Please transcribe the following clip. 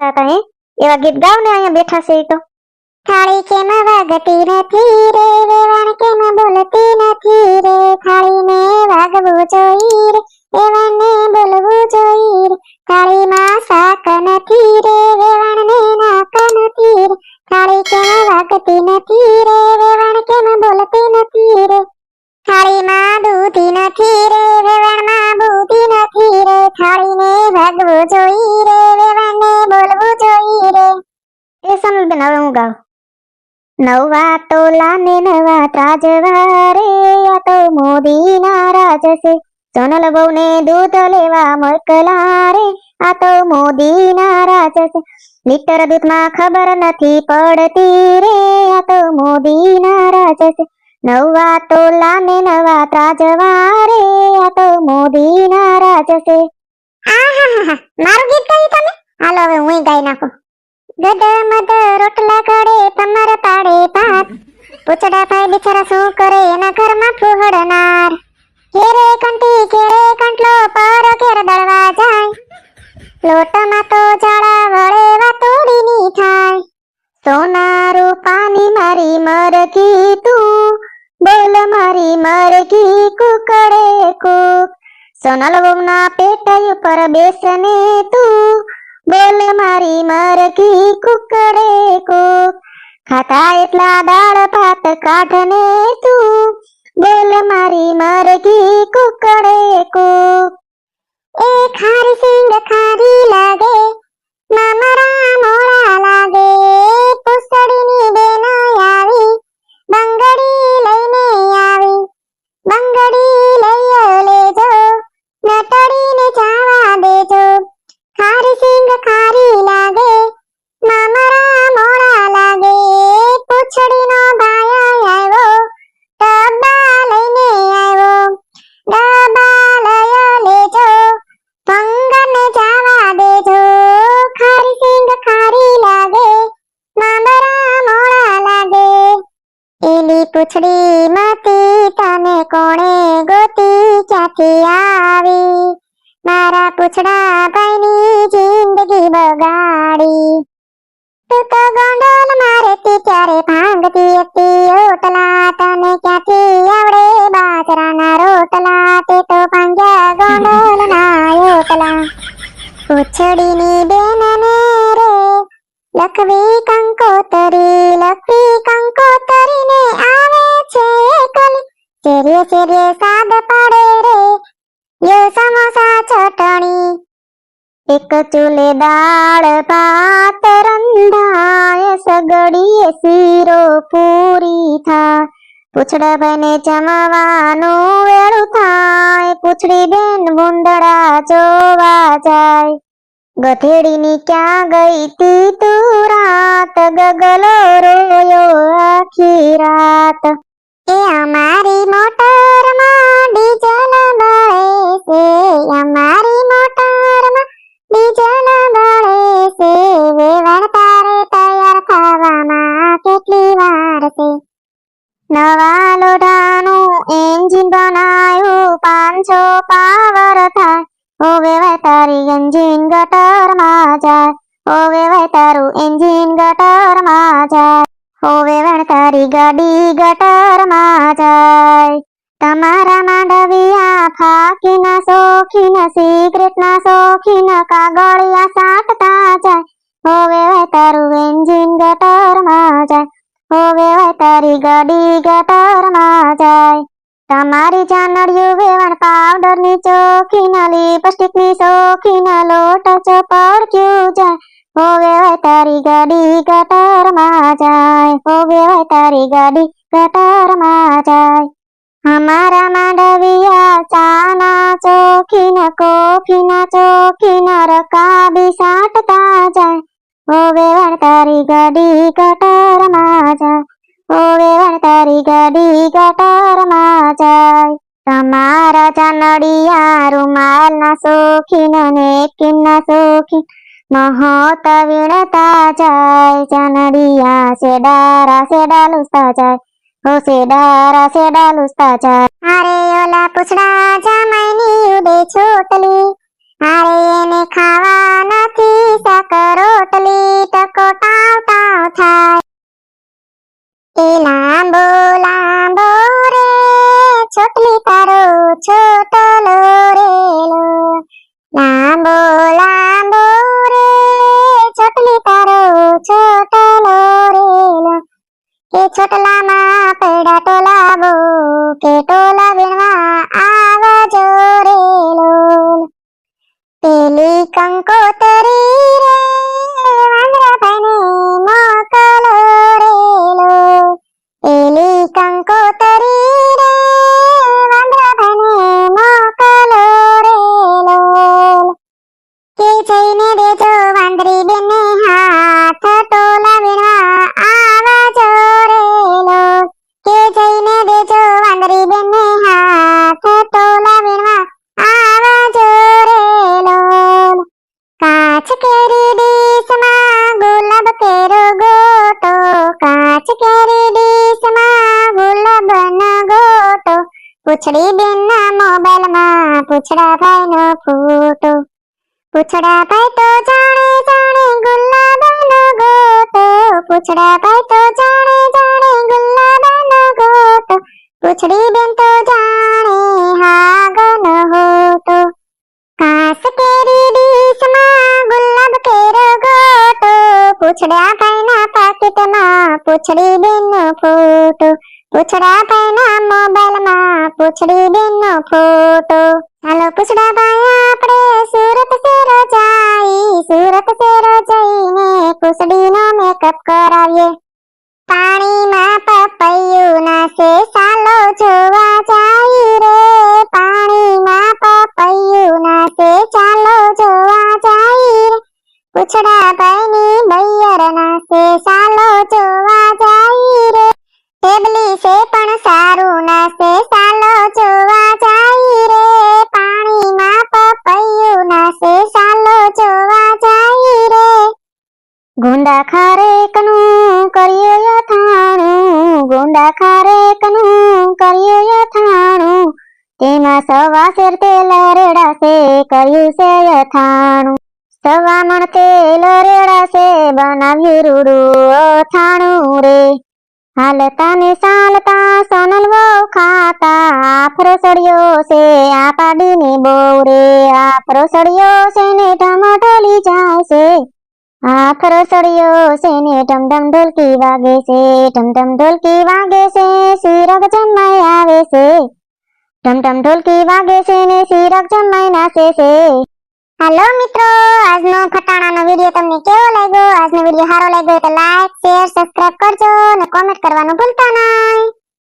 હતા હે એવા ગીત ગાવ ને અહીંયા બેઠા છે એ તો. થાળી કેમ વાગતી નથી રે, વેવાણ કેમ બોલતી નથી રે? થાળીને વાગવું જોઈએ રે, વેવાણને બોલવું જોઈ રે. થાળીમાં શાક નથી રે સોનલબેન હવે હું ગાઉં નવા તોલા ને નવા ત્રાજવા રે આ તો મોદીના રાજ છે. સોનલ બહુ ને દૂધ લેવા મોકલા રે આ તો મોદીના રાજ છે. લીટર દૂધમાં ખબર નથી પડતી રે, આ તો મોદીના રાજ છે. નવા તોલા ને નવા ત્રાજવા રે આ તો મોદીના રાજ છે. હા મારું ગીત ગાયું તમે? હાલો, હવે હું ગાઈ નાખું. ગદ મદ રોટલા ઘડે, તમારા પાડે ભાત. પૂછડા ભાઈ બિચારા શું કરે? એના ઘરમાં ફૂહડનાર ઘેરે કંટી ઘેરે કંટલો પર, ઘેર દળવા જાય. લોટમાં તો જાડા વળે, વાતોડીની થાય. સોના રૂપાની મારી મરઘી તું. બોલ મારી મરકી કુકડે કુક. સોનલ વહુના પેટ ઉપર બેસને તું. બોલ મારી મરઘી કુકડે કુક ખાતા એટલા દાળ ભાત કાઢને તું બોલ મારી મરઘી કુકડે કુક એ ખારી સિંગ ખારી લાગે મામરા મોળા લાગે પુસડીની ભાંગતી હતી લખવી કંકોતરી લખવી આવે છે કલી ચેરીએ ચેરીએ સાદ પાડે રે યો સમોસા ચટણી એક ચૂલે દાળ, ભાત, રંધાય, સગડીએ શીરો પૂરી થા પૂછડા બને જમવાનું વેળું થાય. પૂછડી બેન ભૂંદડા જોવા જાય. ગધેડીની ક્યાં ગઈ તી તું રાત? ગગલો રોયો આખી રાત. એ અમારી મોટરમાં ડીઝલ બળે છે. અમારી કેટલી વાર છે નવા લોઢાનું એન્જિન બનાયું પાંચસો પાવર થાય હોવે વાય તારી એન્જિન ગટરમાં જાય હોવે વાય તારું એન્જિન ગટરમાં જાય હોવે વાય તારી ગાડી ગટરમાં જાય તમારા માંડવિયા ફાકીના શોખીન સિગરેટના શોખીન કાગળિયા સાટતા જાય હોવે તારું એન્જિન ગટરમાં જાય, હોવે વાય તારી ગાડી ગટરમાં જાય. તમારી ચાનડિયું વેવણ પાવડરની ચોખીના લિપસ્ટિકની શોખીન લોટ ચપડક્યું જાય. હોવે વાય તારી ગાડી ગટરમાં જાય, હોવે તારી ગાડી ગટરમાં જાય. અમારા માંડવિયા ચાના ચોખીના કોફીના ચોખીન રકાબી સાટતા જાય. હોવે વાય તારી ગાડી ગટરમાં જાય હોવે વાય તારી ગાડી ગટરમાં જાય તમારા ચાનડિયા રૂમાલના શોખીન નેપકિનના શોખીન મહોત વીણતા જાય. ચાનડિયા સેડારા સેડા લૂસતા જાય હો સેડારા સેડા લૂસતા જાય. અરે ઓલા પૂછડા જામાઈની ઉડે છોટલી એને ખાવા નથી શક, રોટલી ટકો ટાવ ટાવ થાય. એ લાંબો લાંબો રે છોટલી તારો છોટલો રેલો. લાંબો લાંબો રે છોટલી તારો છોટલો રેલો. કે છોટલામાં પૈડા ટોલાવો, કે ટોલા વીણવા આવજો રેલો. પેલી કંકોતરી રે પૂછડી બેનના મોબાઈલમાં પૂછડા ભાઈનો ફોટો. પૂછડા ભાઈ તો જાણે જાણે ગુલાબનો ગોટો પૂછડા ભાઈ તો જાણે જાણે ગુલાબનો ગોટો પૂછડી બેન તો જાણે હાગનો હોટો કાસ કેરી ડીશમાં ગુલાબ કેરો ગોટો પૂછડા ભાઈના પાકીટમાં પૂછડી બેનનો ફોટો. પૂછડા ભાઈના મોબાઈલમાં પૂછડી બેનનો ફોટો. હાલો પૂછડા ભાઈ, આપણે સુરત શેરો જાઈ, સુરત શેરો જઈને પૂછડીનો મેકઅપ કરાવીએ. પાણીમાં પપૈયું નાસે સાલો જોવા જાય રે. પાણીમાં પપૈયું નાખે ચાલો જોવા જાય પૂછડા ભાઈની બૈયર નાસે કર્યું છે હાલતા ને સાલતા સોનલ વહુ ખાતા, આફરો સળિયો છે આ પાડીને બહુ રે આફરો સળિયો છે ને ટમાટોલી જાય છે. આફરો સળિયો છે ને ટમ ટમ ઢોલકી વાગે છે. ટમ ટમ ઢોલકી વાગે છે સિરક જમાઈ આવે છે. ટમ ટમ ઢોલકી વાગે છે ને સિરક જમાઈ નાચે છે. હાલો મિત્રો, આજનો ખટાણાનો વીડિયો તમને કેવો લાગ્યો? આજનો વીડિયો સારો લાગ્યો તો લાઈક શેર સબસ્ક્રાઇબ કરજો અને કોમેન્ટ કરવાનું ભૂલતા નહીં.